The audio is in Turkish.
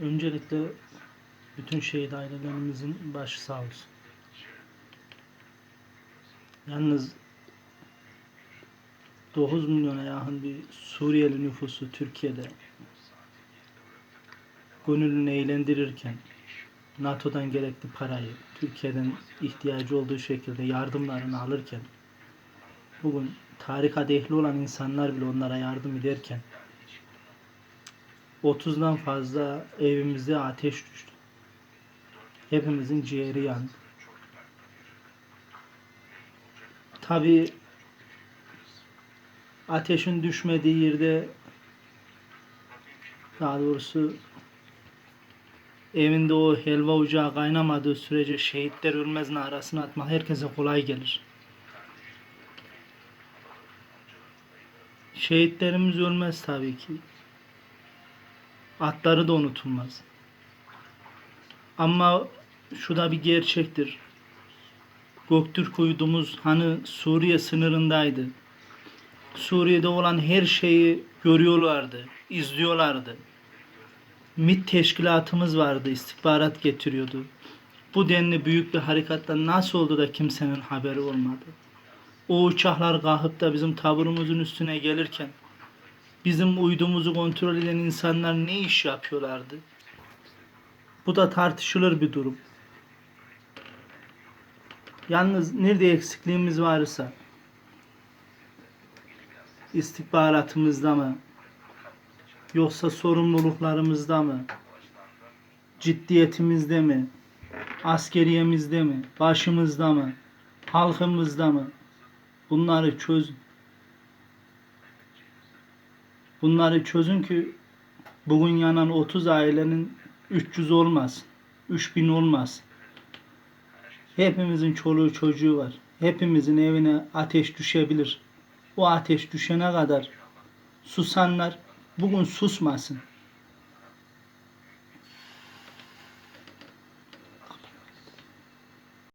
Öncelikle bütün şehit ailelerimizin başı sağ olsun. Yalnız 9 milyona yakın bir Suriyeli nüfusu Türkiye'de gönlünü eğlendirirken NATO'dan gerekli parayı Türkiye'den ihtiyacı olduğu şekilde yardımlarını alırken bugün tarika ehli olan insanlar bile onlara yardım ederken 30'dan fazla evimize ateş düştü. Hepimizin ciğeri yandı. Tabi ateşin düşmediği yerde daha doğrusu evinde o helva ocağı kaynamadığı sürece şehitler ölmez narasını atmak herkese kolay gelir. Şehitlerimiz ölmez tabii ki. Atları da unutulmaz. Ama şu da bir gerçektir. Göktürk uydumuz hani Suriye sınırındaydı. Suriye'de olan her şeyi görüyorlardı, izliyorlardı. MİT teşkilatımız vardı, istihbarat getiriyordu. Bu denli büyük bir harekatla nasıl oldu da kimsenin haberi olmadı? O uçaklar kalkıp da bizim taburumuzun üstüne gelirken bizim uydumuzu kontrol eden insanlar ne iş yapıyorlardı? Bu da tartışılır bir durum. Yalnız nerede eksikliğimiz varsa istihbaratımızda mı yoksa sorumluluklarımızda mı ciddiyetimizde mi askeriyemizde mi başımızda mı halkımızda mı bunları çözün. Bunları çözün ki bugün yanan 30 ailenin 300 olmaz. 3000 olmaz. Hepimizin çoluğu çocuğu var. Hepimizin evine ateş düşebilir. O ateş düşene kadar susanlar bugün susmasın.